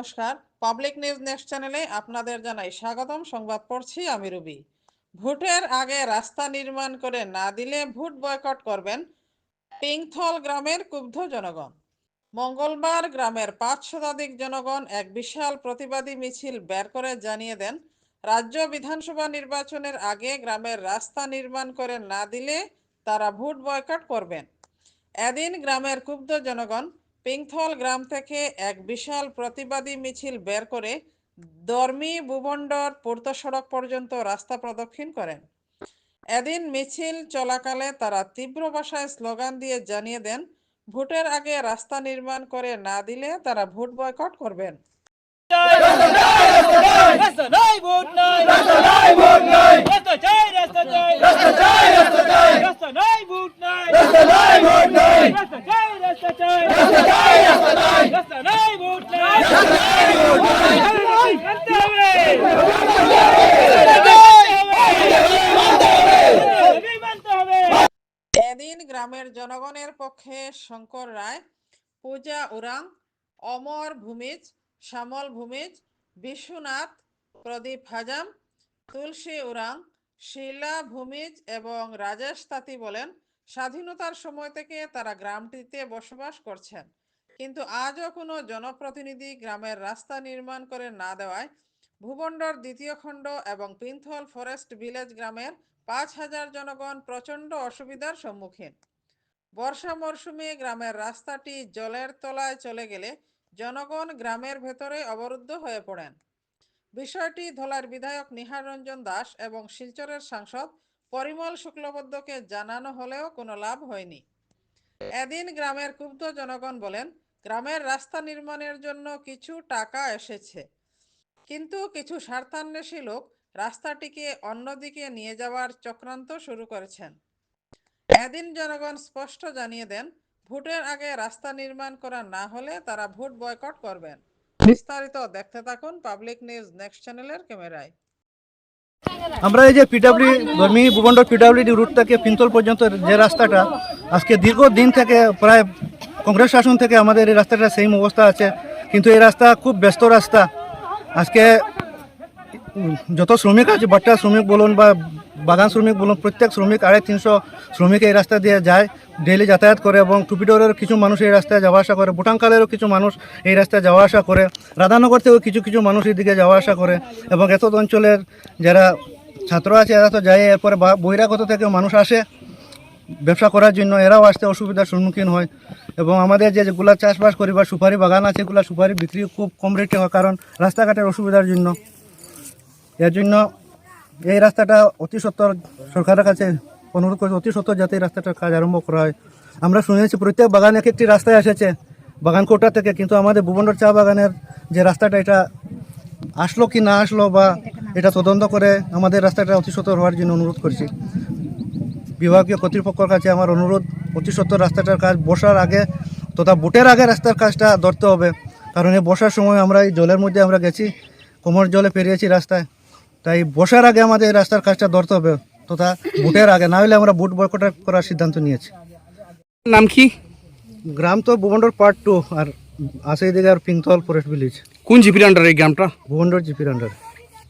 নমস্কার। Public news next চ্যানেলে আপনাদের জানাই স্বাগতম। সংবাদ পড়ছি আমি রুবি। ভোটের আগে রাস্তা নির্মাণ করে না দিলে ভোট বয়কট করবেন পিংথল গ্রামের ক্ষুব্ধ জনগণ। মঙ্গলবার গ্রামের পাঁচ শতাধিক জনগণ এক বিশাল প্রতিবাদী মিছিল বের করে জানিয়ে দেন, রাজ্য বিধানসভা নির্বাচনের আগে গ্রামের রাস্তা নির্মাণ করে না দিলে তারা ভোট বয়কট করবেন। এদিন গ্রামের ক্ষুব্ধ জনগণ পিংথল গ্রাম থেকে এক বিশাল প্রতিবাদী মিছিল বের করে দর্মি ভুবন্ডর পূর্ত সড়ক পর্যন্ত রাস্তা প্রদক্ষিণ করেন। এদিন মিছিল চলাকালে তারা তীব্র ভাষায় স্লোগান দিয়ে জানিয়ে দেন, ভোটের আগে রাস্তা নির্মাণ করে না দিলে তারা ভোট বয়কট করবেন। এদিন গ্রামের জনগণের পক্ষে শঙ্কর রায় পূজা উরাং অমর ভূমিজ শ্যামল ভূমিজ বিশ্বনাথ প্রদীপ হাজাম, তুলসী উরাং শিলা ভূমিজ এবং রাজেশ তাঁতি বলেন, স্বাধীনতার সময় থেকে তারা গ্রামটিতে বসবাস করছেন। কিন্তু আজও কোনো জনপ্রতিনিধি গ্রামের রাস্তা নির্মাণ করে না দেওয়ায় ভূবন্ডর দ্বিতীয় খণ্ড এবং পিন্থল ফরেস্ট ভিলেজ গ্রামের পাঁচ হাজার জনগণ প্রচণ্ড অসুবিধার সম্মুখীন। বর্ষা মরশুমে গ্রামের রাস্তাটি জলের তলায় চলে গেলে জনগণ গ্রামের ভেতরে অবরুদ্ধ হয়ে পড়েন। বিষয়টি ধলার বিধায়ক নিহার রঞ্জন দাস এবং শিলচরের সাংসদ পরিমল শুক্লবদ্ধকে জানানো হলেও কোনো লাভ হয়নি। এদিন গ্রামের ক্ষুব্ধ জনগণ বলেন, গ্রামের রাস্তা নির্মাণের জন্য কিছু টাকা এসেছে। কিন্তু কিছু স্বার্থান্বেষী লোক রাস্তাটিকে অন্যদিকে নিয়ে যাওয়ার চক্রান্ত শুরু করেছেন। এদিন জনগণ স্পষ্ট জানিয়ে দেন ভোটের আগে রাস্তা নির্মাণ করা না হলে তারা ভোট বয়কট করবেন। বিস্তারিত দেখতে থাকুন পাবলিক নিউজ নেক্সট চ্যানেলের ক্যামেরায়। আমরা এই যে পিডাব্লিউ ধর্মী ভূখণ্ড পিডাব্লিউডি রুট থেকে পিন্তল পর্যন্ত যে রাস্তাটা, আজকে দীর্ঘ দিন থেকে প্রায় কংগ্রেস শাসন থেকে আমাদের এই রাস্তাটা সেম অবস্থা আছে। কিন্তু এই রাস্তা খুব ব্যস্ত রাস্তা। আজকে যত শ্রমিক আছে বাট্টা শ্রমিক বলুন বা বাগান শ্রমিক বলুন, প্রত্যেক শ্রমিক আড়াই তিনশো শ্রমিক এই রাস্তা দিয়ে যায়। ডেইলি যাতায়াত করে এবং টুপিডোরেরও কিছু মানুষ এই রাস্তায় যাওয়া আসা করে বুটাংকালেরও কিছু মানুষ এই রাস্তায় যাওয়া আসা করে রাধানগর থেকেও কিছু কিছু মানুষ এদিকে যাওয়া আসা করে এবং এত অঞ্চলের যারা ছাত্র আছে এরা তো যায়, এরপরে বহিরাগত থেকে মানুষ আসে ব্যবসা করার জন্য, এরাও আসতে অসুবিধার সম্মুখীন হয় এবং আমাদের যে যেগুলো চাষবাস করি বা সুপারি বাগান আছে, এগুলো সুপারি বিক্রি খুব কম রেটে হয় কারণ রাস্তাঘাটের অসুবিধার জন্য। এর জন্য এই রাস্তাটা অতি সত্তর সরকারের কাছে অনুরোধ করছে, অতি সত্তর যাতে এই রাস্তাটার কাজ আরম্ভ করা হয়। আমরা শুনেছি প্রত্যেক বাগান এক একটি রাস্তায় এসেছে, বাগান কোটা থেকে, কিন্তু আমাদের ভুবনডর চা বাগানের যে রাস্তাটা, এটা আসলো কি না আসলো বা এটা তদন্ত করে আমাদের রাস্তাটা অতি সত্তর হওয়ার জন্য অনুরোধ করছি। বিভাগীয় কর্তৃপক্ষের কাছে আমার অনুরোধ, অতি সত্তর রাস্তাটার কাজ বসার আগে তথা বুটের আগে রাস্তার কাজটা ধরতে হবে। কারণ এই বসার সময় আমরা এই জলের মধ্যে আমরা গেছি, কোমর জলে পেরিয়েছি রাস্তায়। তাই বসার আগে আমাদের রাস্তার কাজটা ধরতে হবে। তথা বুটের আগে না হলে আমরা বুট বয়কট করার সিদ্ধান্ত নিয়েছি। নাম কি? গ্রাম তো ভুবন্ডর পার্ট টু আর আছে এদিকে আর পিংতল ফরেস্ট ভিলেজ কোন জিপির আন্ডার এই গ্রামটা? ভুবন্ডর জিপির আন্ডার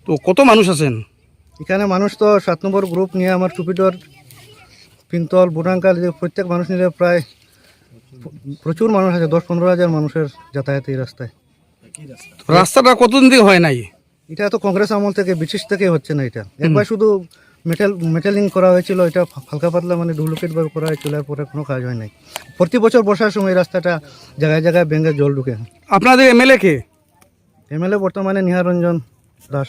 তো কত মানুষ আছেন? এখানে মানুষ তো সাত নম্বর গ্রুপ নিয়ে আমার টুপিডর পিন্তল বুটাঙ্কাল প্রত্যেক মানুষ নিলে প্রায় প্রচুর মানুষ আছে দশ পনেরো হাজার মানুষের যাতায়াত এই রাস্তায়। রাস্তাটা কতদিন থেকে হয় নাই? এটা তো কংগ্রেস আমল থেকে ব্রিটিশ থেকে হচ্ছে না এটা। একবার শুধু মেটাল মেটালিং করা হয়েছিল এটা হালকা পাতলা মানে ডুপ্লিকেট ভাবে করা হয়েছিল পরে কোনো কাজ হয় নাই প্রতি বছর বর্ষার সময় রাস্তাটা জায়গায় জায়গায় ব্যাঙ্গে জল ঢুকে। আপনাদের এমএলএ কে? এমএলএ বর্তমানে নিহারঞ্জন দাস।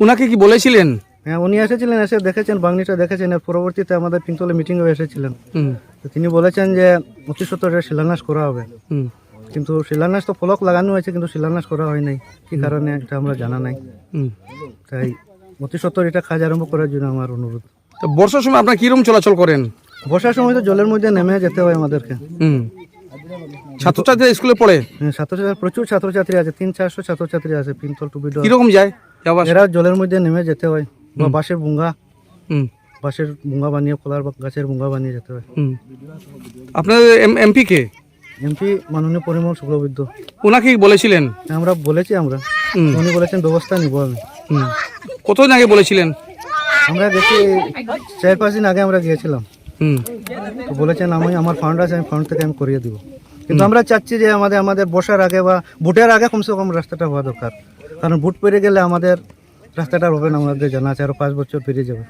উনাকে কি বলেছিলেন? হ্যাঁ উনি এসেছিলেন এসে দেখেছেন বাংলিটা দেখেছেন এর পরবর্তীতে আমাদের পিন্তলে মিটিংয়েও এসেছিলেন। তো তিনি বলেছেন যে অতি সত্তরের শিলান্যাস করা হবে। কিন্তু শিলান্যাস তো ফলক লাগানো হয়েছে কিন্তু শিলান্যাস করা হয় নাই কি কারণে এটা আমরা জানা নাই। তাই অতি সত্তর এটা কাজ আরম্ভ করার জন্য আমার অনুরোধ। তো বর্ষার সময় আপনার কিরম চলাচল করেন? বর্ষার সময় তো জলের মধ্যে নেমে যেতে হয় আমাদেরকে। হুম। ছাত্রছাত্রীরা স্কুলে পড়ে? হ্যাঁ, ছাত্রছাত্রী প্রচুর ছাত্রছাত্রী আছে তিন চারশো ছাত্রছাত্রী আছে পিন্তল টুপি কীরকম যায়? এরা জলের মধ্যে নেমে যেতে হয়। বা বাঁশের বুঙ্গা। হুম। বাঁশের বুঙ্গা বানিয়ে কলার বা গাছের বুঙ্গা বানিয়ে যেতে হয়। হুম। আপনাদের এমপি কে? এমপি মাননীয় পরিমল শুক্লবৈদ্য। ওনাকে বলেছিলেন? আমরা বলেছি আমরা। উনি বলেছেন ব্যবস্থা নিব আমি। হুম। কতদিন আগে বলেছিলেন? আমরা গেছি চার পাঁচ দিন আগে আমরা গিয়েছিলাম। হুম। তো বলেছেন আমি আমার ফান্ড আছে আমি ফান্ড থেকে আমি করিয়ে দিব। কিন্তু আমরা চাচ্ছি যে আমাদের আমাদের বসার আগে বা বুটের আগে কমসে কম রাস্তাটা হওয়া দরকার। কারণ বুট পেরে গেলে আমাদের রাস্তাটা হবে না আমাদের জানা আছে আরও পাঁচ বছর পেরিয়ে যাবে।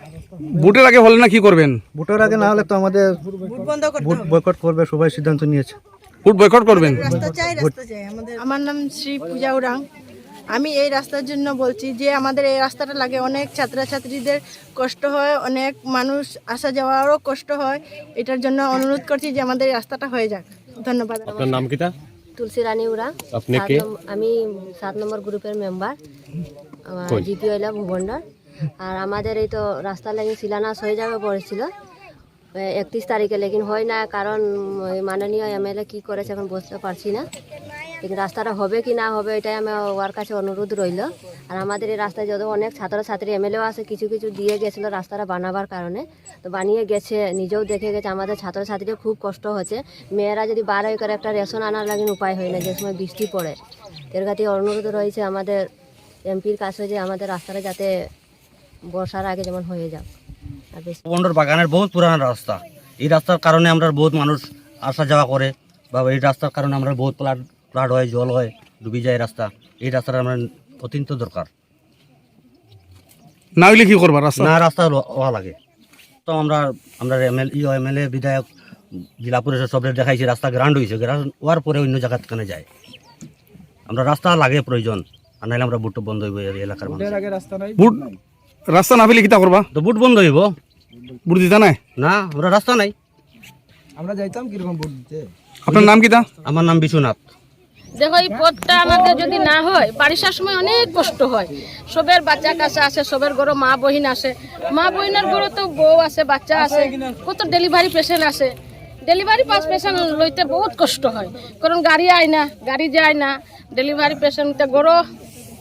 ভোটের আগে হলে না কি করবেন? বুটের আগে না হলে তো আমাদের বুট বয়কট করবে সবাই সিদ্ধান্ত নিয়েছে। ভোট বয়কট করবেন? আমার নাম শ্রী পূজা উরাং আমি এই রাস্তার জন্য বলছি যে আমাদের এই রাস্তাটা লাগে অনেক ছাত্রছাত্রীদের কষ্ট হয় অনেক মানুষ আসা যাওয়ারও কষ্ট হয়। এটার জন্য অনুরোধ করছি যে আমাদের এই রাস্তাটা হয়ে যাক। ধন্যবাদ। আপনার নাম কিটা তুলসী রানী উড়া। আপনি সাত কে? আমি সাত নম্বর গ্রুপের মেম্বার? জিপি হইলা ভুবনডার আর আমাদের এই তো রাস্তা লাইন শিলান্যাস হয়ে যাবে পড়েছিল একত্রিশ তারিখে লেকিন হয় না কারণ মাননীয় এমএলএ কি করেছে এখন বুঝতে পারছি না। লেকিন রাস্তাটা হবে কি না হবে, এটাই আমি ওর কাছে অনুরোধ রইল। আর আমাদের এই রাস্তায় যত অনেক ছাত্রছাত্রী এমএলএও আছে, কিছু কিছু দিয়ে গেছিল রাস্তাটা বানাবার কারণে। তো বানিয়ে গেছে, নিজেও দেখে গেছে, আমাদের ছাত্রছাত্রীদের খুব কষ্ট হচ্ছে। মেয়েরা যদি বারো করে একটা রেশন আনার লাগে উপায় হয় না, যে সময় বৃষ্টি পড়ে। এর কাছে অনুরোধ রয়েছে আমাদের এমপির কাছে যে আমাদের রাস্তাটা যাতে বর্ষার আগে যেমন হয়ে যাক। আর বাগানের বহুত পুরানো রাস্তা। এই রাস্তার কারণে আমরা বহুত মানুষ আসা যাওয়া করে, বা এই রাস্তার কারণে আমরা বহুত প্লাট প্লাট হয় জল হয় ডুবি যায় রাস্তা এই রাস্তাটা আমরা অত্যন্ত দরকার না হইলে কি করবা রাস্তা? না রাস্তা হওয়া লাগে। তো আমরা আমরা এমএল ই এমএলএ বিধায়ক জেলা পরিষদ সবের দেখাইছি রাস্তা গ্রান্ড হয়েছে গ্রান্ড হওয়ার পরে অন্য জায়গা কানে যায়। আমরা রাস্তা লাগে প্রয়োজন আর নাহলে আমরা বুট বন্ধ হইব এই এলাকার মানুষ ভোট রাস্তা না পেলে কিতা করবা তো বুট বন্ধ হইব। বুট দিতা নাই? না আমরা রাস্তা নাই। আমরা যাইতাম কীরকম বুট দিতে? আপনার নাম কিতা? আমার নাম বিশ্বনাথ। দেখো, এই পথটা আমাদের যদি না হয় বারিশার সময় অনেক কষ্ট হয়। সবের বাচ্চা কাছে আসে, সবের ঘরে মা বহিন আসে। মা বহিনের ঘরে তো বউ আছে বাচ্চা আছে কত ডেলিভারি পেশেন্ট আছে ডেলিভারি পাস পেশেন্ট লইতে বহুত কষ্ট হয়। কারণ গাড়ি আয় না, গাড়ি যায় না। ডেলিভারি পেশেন্ট গরো,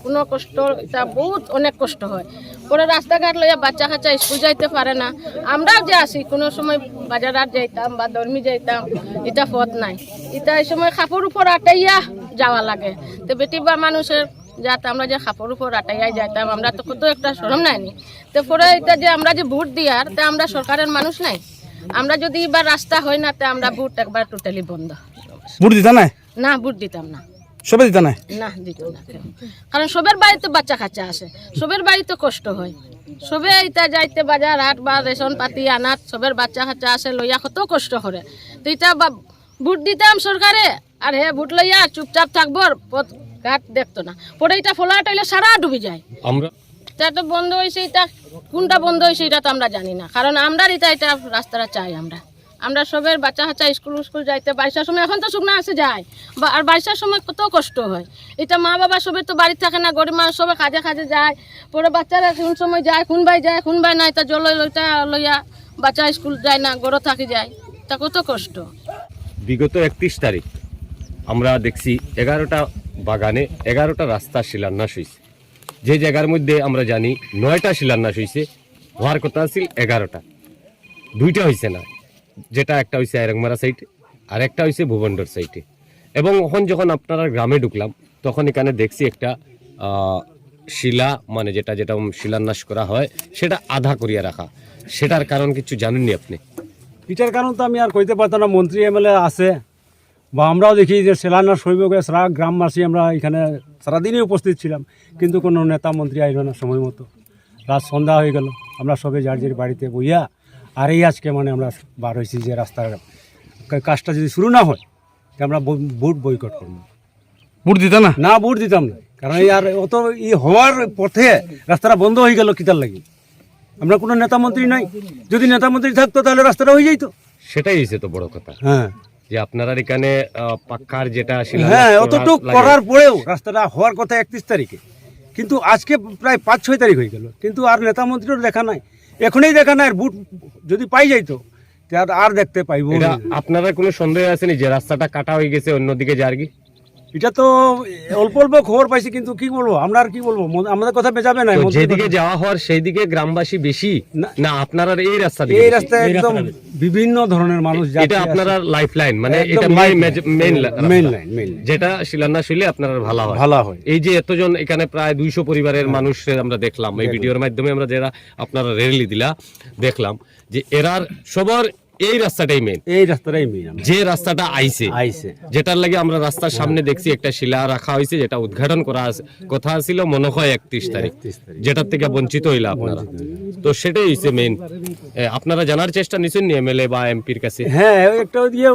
কোনো কষ্ট, এটা বহুত অনেক কষ্ট হয়। পরে রাস্তাঘাট লইয়া বাচ্চা কাচ্চা স্কুল যাইতে পারে না। আমরাও যে আসি, কোনো সময় বাজার যাইতাম বা ধর্মী যাইতাম, এটা পথ নাই। এটা এই সময় কাপড় উপর আটাইয়া যাওয়া লাগে। তো বেটি বা মানুষের যাতে আমরা যে কাপড় উপর আটাইয়া যাইতাম আমরা তো কত একটা সরম নাইনি। তো পরে এটা যে আমরা যে ভোট দিয়ার তা আমরা সরকারের মানুষ নাই। আমরা যদি এবার রাস্তা হয় না তা আমরা ভোট একবার টোটালি বন্ধ। ভোট দিতা নাই? না ভোট দিতাম না। সবে দিতা নাই? না দিত না। কারণ সবের বাড়িতে বাচ্চা কাচ্চা আসে সবের বাড়িতে কষ্ট হয়। সবে এটা যাইতে বাজার হাট বা রেশন পাতি আনাত সবের বাচ্চা কাচ্চা আসে লইয়া কত কষ্ট করে। তো এটা ভোট দিতাম সরকারে। আর হে ভুট লইয়া চুপচাপ থাকব আর পথ ঘাট দেখতো না। পরে এটা ফোলাট হইলে সারা ডুবি যায়। আমরা? এটা তো বন্ধ হয়েছে এটা কোনটা বন্ধ হয়েছে এটা তো আমরা জানি না। কারণ আমরা এটা এটা রাস্তাটা চাই আমরা। আমরা সবের বাচ্চা কাচ্চা স্কুল স্কুল যাইতে বাইশার সময় এখন তো শুকনা আসে যায়। বা আর বাইশার সময় কত কষ্ট হয়। এটা মা বাবা সবের তো বাড়ি থাকে না গরিব মানুষ সবে কাজে কাজে যায়। পরে বাচ্চারা কোন সময় যায় কোন ভাই যায় কোন ভাই নাই তা জল লইটা লইয়া বাচ্চা স্কুল যায় না গড় থাকি যায়। তা কত কষ্ট। বিগত একত্রিশ তারিখ। আমরা দেখছি এগারোটা বাগানে এগারোটা রাস্তা শিলান্যাস হয়েছে যে জায়গার মধ্যে আমরা জানি নয়টা শিলান্যাস হয়েছে হওয়ার কথা আছিল এগারোটা। দুইটা হয়েছে না, যেটা একটা হয়েছে আয়রংমারা সাইডে আর একটা হয়েছে ভুবনডর সাইডে এবং এখন যখন আপনারা গ্রামে ঢুকলাম, তখন এখানে দেখছি একটা শিলা মানে যেটা যেটা শিলান্যাস করা হয়, সেটা আধা করিয়া রাখা। সেটার কারণ কিছু জানেননি আপনি? এটার কারণ তো আমি আর কইতে পারতাম না, মন্ত্রী এমএলএ আছে। বা আমরাও দেখি যে সেলানা সৈবকে সারা গ্রামবাসী আমরা এখানে সারাদিনই উপস্থিত ছিলাম কিন্তু কোনো নেতা মন্ত্রী আইল না সময় মতো। রাত সন্ধ্যা হয়ে গেল আমরা সবে যার যার বাড়িতে বইয়া আর এই আজকে মানে আমরা বার হয়েছি যে রাস্তার কাজটা যদি শুরু না হয় তো আমরা বুট বয়কট করব। ভোট দিতা না? না ভোট দিতাম না কারণ এই আর অত ই হওয়ার পথে রাস্তাটা বন্ধ হয়ে গেল কিতার লাগে। আমরা কোনো নেতা মন্ত্রী নাই যদি নেতা মন্ত্রী থাকতো তাহলে রাস্তাটা হয়ে যাইতো। সেটাই হয়েছে তো বড় কথা। হ্যাঁ। যে আপনারা এখানে পাক্কার যেটা হ্যাঁ অতটুক করার পরেও রাস্তাটা হওয়ার কথা একত্রিশ তারিখে। কিন্তু আজকে প্রায় পাঁচ ছয় তারিখ হয়ে গেল। কিন্তু আর নেতা মন্ত্রীর দেখা নাই। এখনই দেখা নাই আর বুট যদি পাই যাইতো আর দেখতে পাইবো। আপনারা কোনো সন্দেহ আসেনি যে রাস্তাটা কাটা হয়ে গেছে অন্যদিকে যার কি? এটা তো অল্প অল্প খবর পাইছি কিন্তু কি বলব? আমরা আর কি বলব? আমাদের কথা বেজাবে না যেদিকে যাওয়া হওয়ার সেই দিকে গ্রামবাসী বেশি? না। আপনারা এই রাস্তা এই? রাস্তায় একদম বিভিন্ন ধরনের মানুষ এটা আপনারা লাইফ লাইন মানে এটা। মেইন মেইন লাইন যেটা শিলান্যাস হইলে আপনারা ভালো হয়। ভালো হয়। এই যে এতজন এখানে প্রায় দুইশো পরিবারের মানুষ আমরা দেখলাম। এই ভিডিওর মাধ্যমে আমরা যারা আপনারা রেলি দিলা দেখলাম যে এরার সবার এই রাস্তাটাই মেন এই রাস্তাটাই মেইন যে রাস্তাটা আইছে। আইছে। যেটার লাগে আমরা রাস্তার সামনে দেখছি একটা শিলা রাখা হয়েছে যেটা উদ্ঘাটন করা আছে- কথা ছিল মনে হয় একত্রিশ তারিখ। যেটার থেকে বঞ্চিত হইলা আপনারা। তো সেটাই হইছে মেন আপনারা জানার চেষ্টা নিছেন নি এমএলএ বা এমপির কাছে? হ্যাঁ একটা ওইদিকে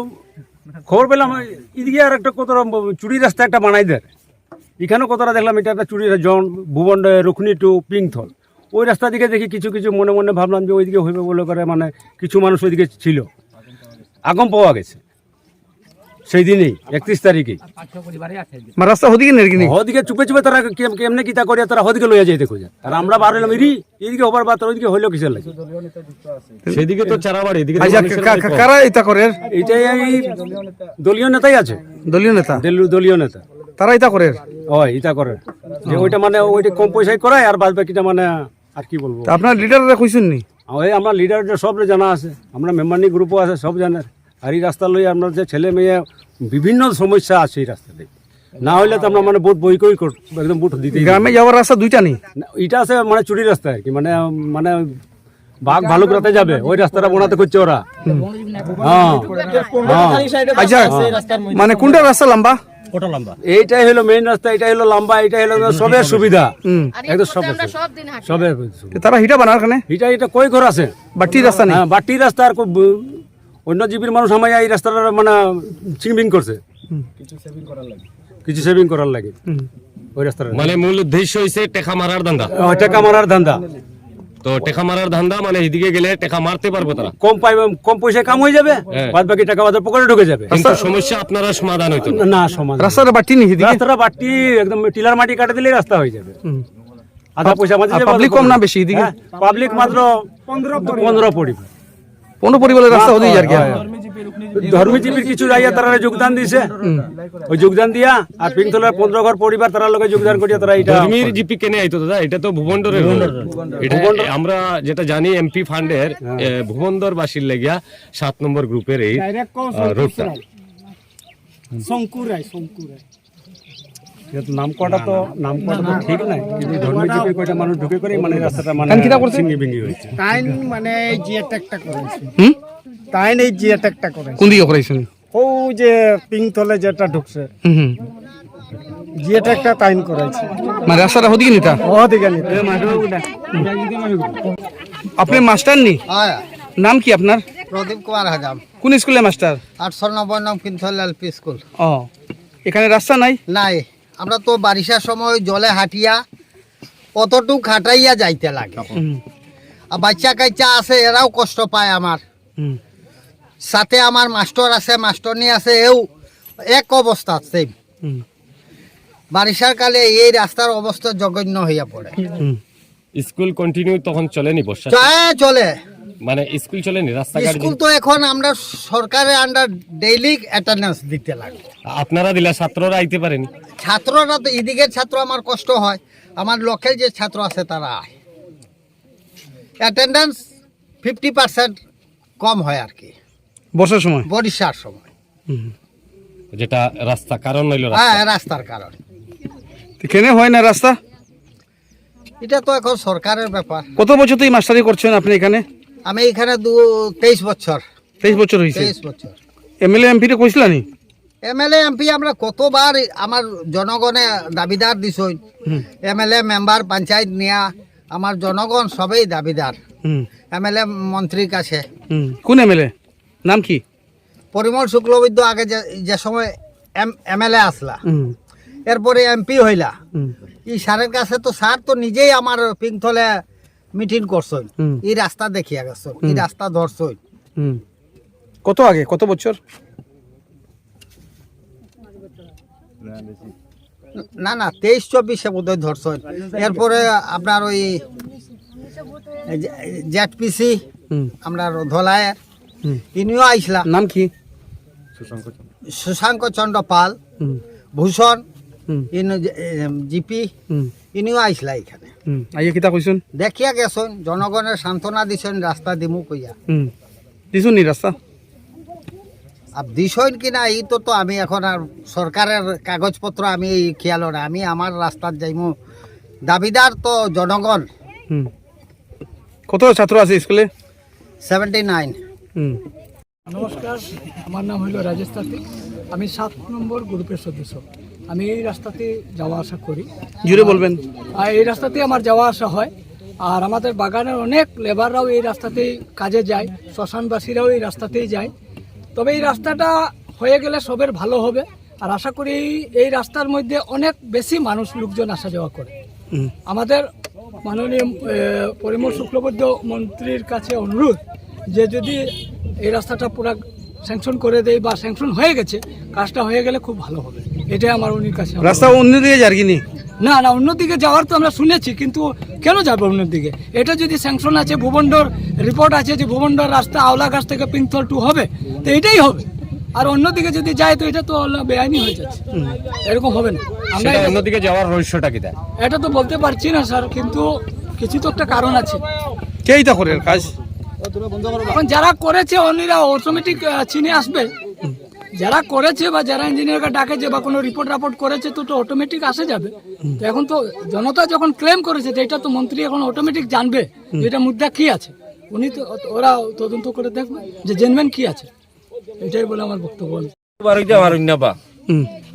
খবর পেলাম এদিকে আর একটা কত চুরি রাস্তা একটা বানাই দেয়। এখানেও কতটা দেখলাম এটা একটা চুরি জন ভুবন রুকনি টু পিংথল। ওই রাস্তা দিকে দেখি কিছু কিছু মনে মনে ভাবলাম যে ওইদিকে হইবে বলে করে মানে কিছু মানুষ ওইদিকে ছিল। আগম পাওয়া গেছে। সেই দিনেই একত্রিশ তারিখে। মানে রাস্তা হদিকে নেই কিনি ওদিকে চুপে চুপে তারা কেম- কেমনে কিতা করিয়া তারা ওদিকে লইয়া যাইতে খোঁজে আর আমরা বার হইলাম ইরি এদিকে হবার বা তার ওইদিকে হইল কিসের লাগে? সেদিকে তো চারাবাড়ি এদিকে তো কা- কা-। কারা এটা করে? এইটাই এই দলীয় নেতাই আছে। দলীয় নেতা? দলীয়- দলীয় নেতা। তারা এটা করে? হয় ইটা করে। যে ওইটা মানে ওইটা কম পয়সায় করায় আর বাদ বাকিটা মানে আর কি বলব আপনার লিডাররা কইছেন নি ওই আমরা লিডার সব জানা আছে আমরা মেম্বারনি গ্রুপও আছে সব জানে আর এই রাস্তা লই আমরা যে ছেলে মেয়ে বিভিন্ন সমস্যা আছে এই রাস্তাতে না হইলে তো আমরা মানে ভোট বই কই কর- একদম বুট দিতে গ্রামে যাওয়ার রাস্তা দুইটা নেই এটা আছে মানে চুরি রাস্তা আর কি মানে মানে বাঘ ভালুক রাতে যাবে ওই রাস্তাটা বানাতে করছে ওরা হ্যাঁ হ্যাঁ আচ্ছা মানে কোনটা রাস্তা লম্বা ওটা লম্বা। এইটাই হলো মেইন রাস্তা এটাই হলো লম্বা এটাই হলো সবের সুবিধা। হুম একদম সব সবের তারা হিটা বানার এটা এটা কই ঘর আছে? বাটি রাস্তা নেই। হ্যাঁ বাটি রাস্তা আর কো- অন্য জীবীর মানুষ আমায় এই রাস্তাটা মানে চিংবিং করছে। কিছু সেভিং করার লাগে। হুম। ওই রাস্তাটা মানে মূল উদ্দেশ্য হইছে টেকা মারার ধান্দা। টাকা মারার ধান্দা। তো টেকা মারার ধান্দা মানে এদিকে গেলে টেকা মারতে পারব তারা। কম পাইবে কম পয়সায় কাম হয়ে যাবে? হ্যাঁ। বাদ বাকি টাকা ওদের পকেটে ঢুকে যাবে। কিন্তু সমস্যা আপনারা সমাধান হইতো না। সমাধান। রাস্তাটা বাটি নি এদিকে? রাস্তাটা বাটি একদম টিলার মাটি কাটে দিলে রাস্তা হয়ে যাবে। আধা পয়সা মাঝে পাবলিক কম না বেশি এদিকে? পাবলিক মাত্র পনেরো পনেরো পরিবার পনেরো পরিবারের রাস্তা হদিকে আর কি। হ্যাঁ, হ্যাঁ। ধর্মজীবীর কিছু রাইয়া তারা যোগদান দিছে। ওই যোগদান দিয়া আর পিংতলার পনেরো ঘর পরিবার তারা লোকে যোগদান করিয়া তারা এটা ধর্মীর জিপি কেনে আইতো দাদা? এটা তো ভুবনডরের। এটা আমরা যেটা জানি এমপি ফান্ডের ভুবনদর বাসীর লেগিয়া সাত নম্বর গ্রুপের এই রোডটা। যেহেতু নাম কটা তো নাম কটা তো ঠিক নাই কিন্তু ধর্মজীবীর কয়টা মানুষ ঢুকে করে মানে এই রাস্তাটা মানে কারণ সিঙ্গি বিঙ্গি হয়েছে তাইন মানে এই জি অ্যাটাকটা করেছে। হুম? তাইন এই জি অ্যাটাকটা করেছে। কোন দিকে করাইছেন ও যে পিংতলে যেটা ঢুকছে। হুম জি অ্যাটাকটা তাইন করেছে। মানে রাস্তাটা হদিকে নিতা? ওদিকে নিতে। আপনি মাস্টার নি? নাম কি আপনার? প্রদীপ কুমার হাজাম। কোন স্কুলে মাস্টার? আটশো নব্বই নং পিংথল এলপি স্কুল। ও। এখানে রাস্তা নাই? নাই। আমরা তো বারিশার সময় জলে হাঁটিয়া অতটুক হাঁটাইয়া যাইতে লাগে। আর বাচ্চা কাচ্চা আছে এরাও কষ্ট পায় আমার। হুম। সাথে আমার মাস্টার আছে মাস্টরনি আছে এও এক অবস্থা সেম হুম। বারিশার কালে এই রাস্তার অবস্থা জঘন্য হইয়া পড়ে। স্কুল কন্টিনিউ তখন চলেনি বর্ষা চলে চলে। মানে স্কুল চলেনি রাস্তাঘাট স্কুল তো এখন আমরা সরকারের আন্ডার ডেইলি অ্যাটেন্ডেন্স দিতে লাগে। আপনারা দিলা ছাত্ররা আইতে পারেনি? ছাত্ররা তো এদিকে ছাত্র আমার কষ্ট হয়। আমার লোকের যে ছাত্র আছে তারা আয়। অ্যাটেন্ডেন্স ফিফটি পার্সেন্ট কম হয় আর কি। বর্ষার সময়? বরিশার সময়। হুম যেটা রাস্তা কারণ হইল রাস্তা। হ্যাঁ রাস্তার কারণে। এখানে হয় না রাস্তা? এটা তো এখন সরকারের ব্যাপার। কত বছর তুই মাস্টারি করছেন আপনি এখানে? আমি এখানে দু তেইশ বছর। তেইশ বছর হয়েছে? তেইশ বছর। এমএলএ এমপি রে কইছিলানি এমএলএ এমপি আমরা কতবার আমার জনগণে দাবিদার হুম। এমএলএ মেম্বার পঞ্চায়েত নিয়া আমার জনগণ সবেই দাবিদার। এমএলএ মন্ত্রীর কাছে। কোন এমএলএ নাম কি? পরিমল শুক্লবৈদ্য আগে যে সময় এম এমএলএ আসলা। এরপরে এমপি হইলা। এই স্যারের কাছে তো স্যার তো নিজেই আমার পিংথলে মিটিং করছই। হুম। এই রাস্তা দেখিয়া গেছ এই রাস্তা ধরছই। হুম। কত আগে? কত বছর? না না তেইশ চব্বিশে বোধ হয় ধরছই। এরপরে আপনার ওই জেটপিসি আপনার ধলায়ের হুম। ইনিও আইসলা নাম কি? সুশাঙ্ক চন্দ্র। পাল হুম। ভূষণ জিপি হুম। ইনিও আইসলা এখানে। হুম আইয়া কিতা কইছেন? দেখিয়া গেছেন জনগণের সান্ত্বনা দিছেন রাস্তা দিমু কইয়া। হুম দিছুন নি রাস্তা আর দিছেন কিনা এই তো তো আমি এখন আর সরকারের কাগজপত্র আমি খেয়াল না আমি আমার রাস্তার যাইমু। দাবিদার তো জনগণ। কত ছাত্র আছে স্কুলে? Seventy nine. হুম। নমস্কার আমার নাম হলো রাজেশ তাঁতি আমি সাত নম্বর গ্রুপের সদস্য। আমি এই রাস্তাতে যাওয়া আসা করি। জুড়ে বলবেন। আর এই রাস্তাতে আমার যাওয়া আসা হয়। আর আমাদের বাগানের অনেক লেবাররাও এই রাস্তাতেই কাজে যায় শ্মশানবাসীরাও এই রাস্তাতেই যায়। তবে এই রাস্তাটা হয়ে গেলে সবের ভালো হবে। আর আশা করি এই রাস্তার মধ্যে অনেক বেশি মানুষ লোকজন আসা যাওয়া করে। আমাদের মাননীয় পরিমল শুক্লবৈদ্য মন্ত্রীর কাছে অনুরোধ যে যদি এই রাস্তাটা পুরো স্যাংশন করে দেয় বা স্যাংশন হয়ে গেছে কাজটা হয়ে গেলে খুব ভালো হবে। এটাই আমার উনির কাছে। রাস্তা অন্যদিকে যার কি নি না অন্যদিকে যাওয়ার তো আমরা শুনেছি কিন্তু কেন যাব অন্যদিকে? এটা যদি স্যাংশন আছে ভুবনডোর রিপোর্ট আছে যে ভুবনডোর রাস্তা আওলা গাছ থেকে পিংথল টু হবে তো এটাই হবে। আর অন্যদিকে যদি যায় তো এটা তো বেআইনি হয়ে যাচ্ছে। এরকম হবে না। আমরা অন্যদিকে যাওয়ার রহস্যটা কিতা এটা তো বলতে পারছি না স্যার কিন্তু কিছু তো একটা কারণ আছে। কে এটা করে কাজ? এখন যারা করেছে অন্যরা অটোমেটিক চিনে আসবে। যারা করেছে বা যারা ইঞ্জিনিয়ারকে ডাকেছে বা কোনো রিপোর্ট রাপোর্ট করেছে তো তো অটোমেটিক আসে যাবে। তো এখন তো জনতা যখন ক্লেম করেছে তো এটা তো মন্ত্রী এখন অটোমেটিক জানবে যে এটা মুদ্রা কি আছে। উনি তো ওরা তদন্ত করে দেখবে যে জেনবেন কি আছে। এটাই বলে আমার বক্তব্য।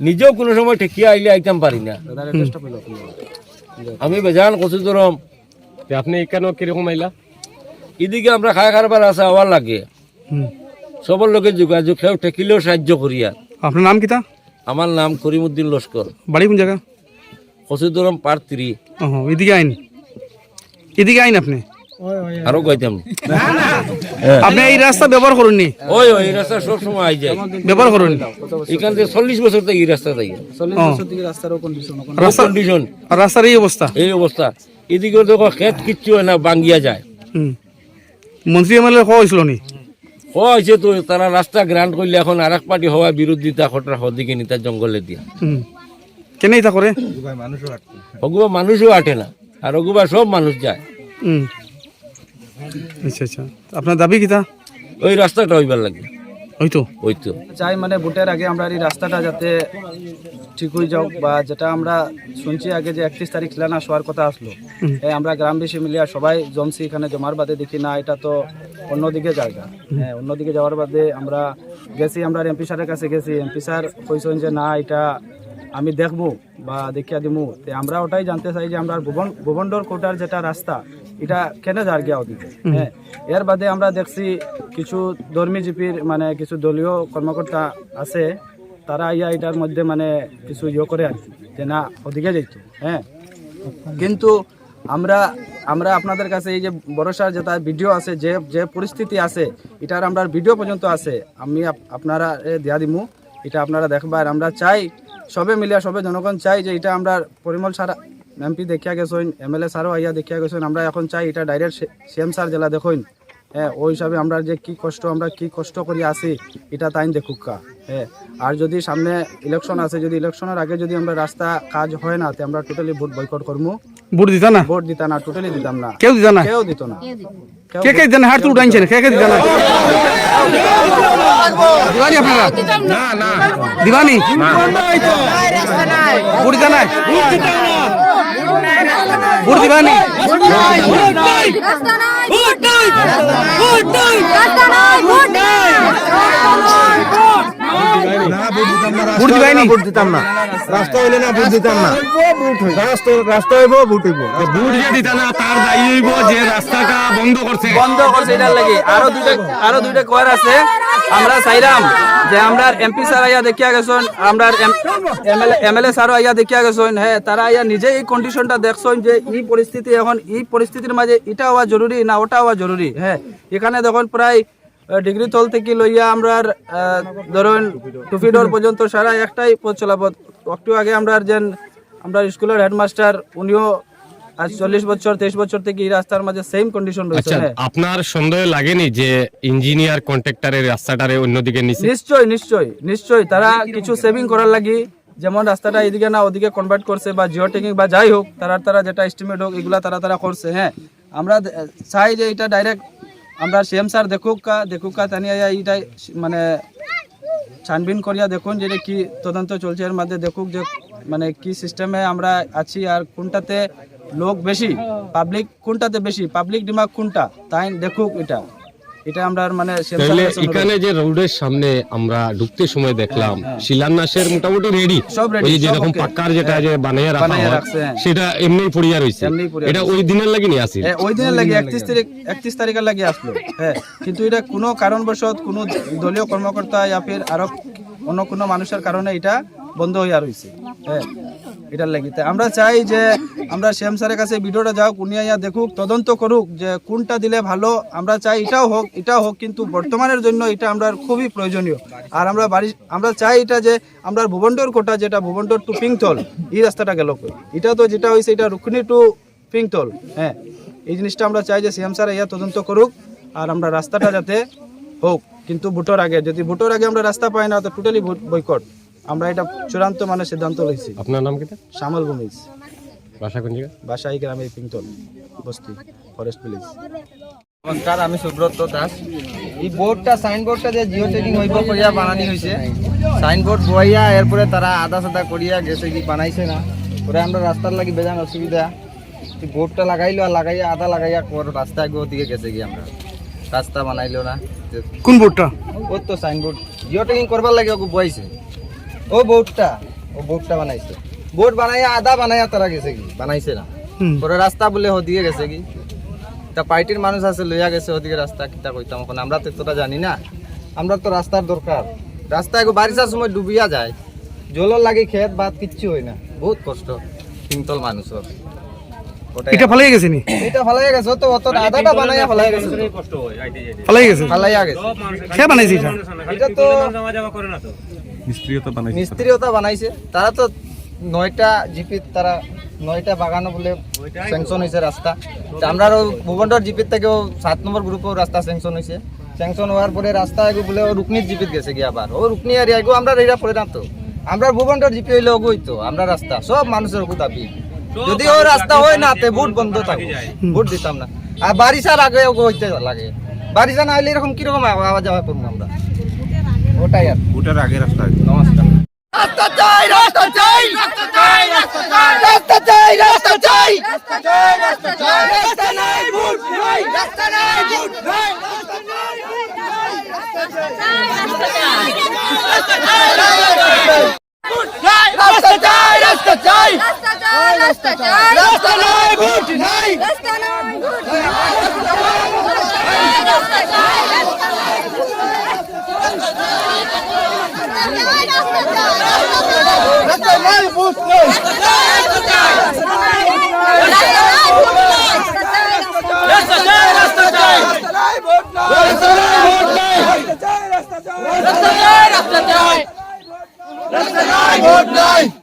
নিজেও কোনো সময় ঠেকিয়া আইলে আইতাম পারি না। আমি বেজান কচু ধরম আপনি এখানেও কীরকম আইলা? এদিকে আমরা খায় খারবার আছে আওয়ার লাগে। সবার লোকে যোগাযোগ সেও ঠেকিলেও সাহায্য করিয়া। আপনার নাম কিতা আমার নাম করিমুদ্দিন লস্কর। বাড়ি কোন জায়গা? কচু ধরম পার তিরি এদিকে আইন। এদিকে আইন আপনি? আরও কইতাম। আপনি এই রাস্তা ব্যবহার করুন নি? ওই ওই রাস্তা সব সময় আই যায়। ব্যবহার করুন। এখান থেকে চল্লিশ বছর থেকে এই রাস্তা থেকে রাস্তা কন্ডিশন রাস্তার এই অবস্থা? এই অবস্থা। এদিকে দেখো খেত কিচ্ছু হয় না বাঙ্গিয়া যায়। হুম। মন্ত্রী এম এল এ হয়েছিল নি? হয়েছে তো তারা রাস্তা গ্রান্ট করলে এখন আর এক পার্টি হওয়া বিরোধিতা ঘটনা হদিকে নিতা জঙ্গলে দিয়া। কেন এটা করে ওগুবা মানুষও আটে না আর ওগুবা সব মানুষ যায়। আচ্ছা আচ্ছা। আপনার দাবি কিতা? ওই রাস্তাটা হইবার লাগে। ওই তো চাই মানে ভোটের আগে আমরা এই রাস্তাটা যাতে ঠিক হয়ে যাও বা যেটা আমরা শুনছি আগে যে একত্রিশ তারিখ শিলান্যাস শোয়ার কথা আসলো। এই আমরা গ্রামবাসী মিলিয়া সবাই জমছি এখানে জমার বাদে দেখি না এটা তো অন্যদিকে জায়গা। হ্যাঁ অন্যদিকে যাওয়ার বাদে আমরা গেছি আমরা এমপি স্যারের কাছে গেছি। এমপি স্যার কইছেন যে না এটা আমি দেখব বা দেখিয়া দিমু। তে আমরা ওটাই জানতে চাই যে আমরা ভুবন ভুবনডোর কোটার যেটা রাস্তা এটা কেন যার গিয়া ওদিকে হ্যাঁ এর বাদে আমরা দেখছি কিছু ধর্মীজীবীর মানে কিছু দলীয় কর্মকর্তা আছে তারা ইয়া এটার মধ্যে মানে কিছু ইয়ে করে আর কি যে না ওদিকে যাইতো হ্যাঁ। কিন্তু আমরা আমরা আপনাদের কাছে এই যে ভরসার তার ভিডিও আছে যে যে পরিস্থিতি আছে এটার আমরা ভিডিও পর্যন্ত আছে আমি আপ- আপনারা এ দিয়া দিমু এটা আপনারা দেখবার আমরা চাই সবে মিলিয়া সবে জনগণ চাই যে এটা আমরা পরিমল সার এমপি দেখিয়া গেছেন এমএলএ স্যারও আইয়া দেখিয়া গেছেন আমরা এখন চাই এটা ডাইরেক্ট সিএম স্যার জেলা দেখুন। হ্যাঁ ওই হিসাবে আমরা যে কি কষ্ট আমরা কি কষ্ট করি আসি এটা তাই দেখুকা হ্যাঁ আর যদি সামনে ইলেকশন আছে যদি ইলেকশনের আগে যদি আমরা রাস্তা কাজ হয় না তে আমরা টোটালি ভোট বয়কট করব ভোট দিতা না? ভোট দিতাম না টোটালি দিতাম না। কেউ দিতা না? কেউ দিত না। কে কে দিতা না। হাত তুলে টানছেন কে কে দিতা না দিবানি? আপনারা দিবানি ভোট দিতা নাই? ভোট দিবানি ভোট দিবানি ভোট দিতাম না। রাস্তা হইলে না ভোট দিতাম না। রাস্তা রাস্তা হইব ভোট হইব। ভোট যে দিতা না তার দায়ী হইব যে রাস্তাটা বন্ধ করছে। বন্ধ করছে এটার লাগে। আরও দুইটা আরও দুইটা কয়ার আছে। আমরা চাইলাম যে আমরা এমপি স্যার আইয়া দেখিয়া গেছেন আমরা এমএলএ স্যারও আইয়া দেখিয়া গেছেন হ্যাঁ তারা আইয়া নিজে এই কন্ডিশনটা দেখছেন যে এই পরিস্থিতি এখন, এই পরিস্থিতির মাঝে এটা হওয়া জরুরি না ওটা হওয়া জরুরি হ্যাঁ। এখানে দেখুন, প্রায় ডিগ্রি তল থেকে লইয়া আমরা ধরুন টুফিডোর পর্যন্ত সারা একটাই পথ চলাপথ। একটু আগে আমরা যেন আমরা স্কুলের হেডমাস্টার উনিও আজ চল্লিশ বছর তেইশ বছর থেকে এই রাস্তার মাঝে সেম কন্ডিশন রয়েছে আচ্ছা হ্যাঁ। আপনার সন্দেহ লাগেনি যে ইঞ্জিনিয়ার কন্ট্রাক্টরের রাস্তাটারে অন্যদিকে নিছে? নিশ্চয় নিশ্চয় নিশ্চয় তারা কিছু সেভিং করার লাগি। যেমন রাস্তাটা এদিকে না ওদিকে কনভার্ট করছে বা জিও টেকিং বা যাই হোক তারা তারা যেটা এস্টিমেট হোক এগুলা তারা তারা করছে হ্যাঁ। আমরা চাই যে এটা ডাইরেক্ট আমরা সিএম স্যার দেখুক কা দেখুক কা তানিয়া এইটাই মানে ছানবিন করিয়া দেখুন যে কি তদন্ত চলছে এর মধ্যে দেখুক যে মানে কি সিস্টেমে আমরা আছি আর কোনটাতে লোক বেশি পাবলিক কোনটাতে বেশি? পাবলিক ডিমাগ কোনটা? তাই দেখুক এটা। এটা আমরা মানে। এখানে যে রোডের সামনে আমরা ঢুকতে সময় দেখলাম শিলান্যাসের মোটামুটি রেডি হ্যাঁ, ওই যেরকম পাক্কার যেটা যে বানাইয়া রাখা হয় হ্যাঁ। সেটা এমনি পড়িয়া রইছে। এটা ওই দিনের লাগি নিয়ে হ্যাঁ, ওই দিনের লাগে একত্রিশ তারিখ একত্রিশ তারিখের লাগে আসলো হ্যাঁ। কিন্তু এটা কোনো কারণবশত কোনো দলীয় কর্মকর্তা ইয়া ফির আরও অন্য কোনো মানুষের কারণে এটা বন্ধ হইয়া রয়েছে হ্যাঁ। এটার লাগি। তাই আমরা চাই যে আমরা শ্যাম স্যারের কাছে ভিডিওটা যাও কুনিয়া ইয়া দেখুক, তদন্ত করুক যে কোনটা দিলে ভালো। আমরা চাই এটাও হোক এটাও হোক, কিন্তু বর্তমানের জন্য এটা আমরা খুবই প্রয়োজনীয়। আর আমরা বাড়ি, আমরা চাই এটা যে আমরা ভুবনডোর কোটা যেটা ভুবনডোর টু পিংথল এই রাস্তাটা গেল। এটা তো যেটা হয়েছে এটা রুকনি টু পিংথল হ্যাঁ। এই জিনিসটা আমরা চাই যে সিএম স্যার ইয়া তদন্ত করুক, আর আমরা রাস্তাটা যাতে হোক। কিন্তু ভোটের আগে, যদি ভোটের আগে আমরা রাস্তা পাই না, তো টোটালি বৈকট আমরা এটা চূড়ান্ত মানে সিদ্ধান্ত লইছি। আপনার নাম কি? শ্যামল ভূমিজ বাসা কোন জায়গা? বাসাই গ্রামের পিংতল বস্তি ফরেস্ট ভিলেজ নমস্কার আমি সুব্রত দাস। এই বোর্ডটা সাইনবোর্ডটা যে জিও ট্রেকিং হইব করিয়া বানানি হয়েছে সাইনবোর্ড বইয়া এরপরে তারা আদা সাদা করিয়া গেছে কি বানাইছে না পরে আমরা রাস্তার লাগি বেজান অসুবিধা। এই বোর্ডটা লাগাইলো আর লাগাইয়া আদা লাগাইয়া পর রাস্তা আগে ওদিকে গেছে কি আমরা। রাস্তা বানাইলো না। কোন বোর্ডটা ওর তো সাইনবোর্ড জিও ট্রেকিং করবার লাগে ওকে বইছে ও বোর্ডটা ও বোর্ডটা বানাইছে। বোর্ড বানাইয়া আদা বানাইয়া তারা গেছে কি? বানাইছে না। পরে রাস্তা বলে ওদিকে গেছে কি? তা পার্টির মানুষ আছে লইয়া গেছে ওদিকে রাস্তা কিতা কইতাম এখন আমরা তো এতটা জানি না। আমরা তো রাস্তার দরকার। রাস্তা এগো বারিশার সময় ডুবিয়া যায়। জলর লাগে খেত বাদ কিচ্ছু হয় না। বহুত কষ্ট। তিনতল মানুষের। এটা ফালাই গেছে নি? এটা গেছে। তো অত আদাটা বানাইয়া গেছে। ফালাই গেছে। ফালাইয়া গেছে। কে বানাইছে এটা? এটা তো? মিস্ত্রিওটা বানাইছে। তারা তো নয়টা জিপিত তারা নয়টা বাগানো বলে স্যাংশন হয়েছে রাস্তা। তা আমরা ভুবনডর জিপির থেকেও সাত নম্বর গ্রুপেও রাস্তা স্যাংশন হয়েছে স্যাংশন হওয়ার পরে রাস্তা এগো বলে রুকনির জিপিত গেছে গিয়ে আবার ও রুকনি আর এগো আমরা রেরা পড়ে না তো। আমরা ভুবনডর জিপি হইলে ওগুই তো আমরা রাস্তা সব মানুষের ওগু দাবি। যদি ও রাস্তা হয় না তে বুট বন্ধ থাকবে বুট দিতাম না। আর বারিশার আগে ওগো হইতে লাগে। বারিশা না হইলে এরকম কীরকম আওয়া যাওয়া করব আমরা। ওটাই আর ওটার আগে রাস্তা নমস্কার। রাস্তা চাই রাস্তা চাই রাস্তা চাই রাস্তা চাই।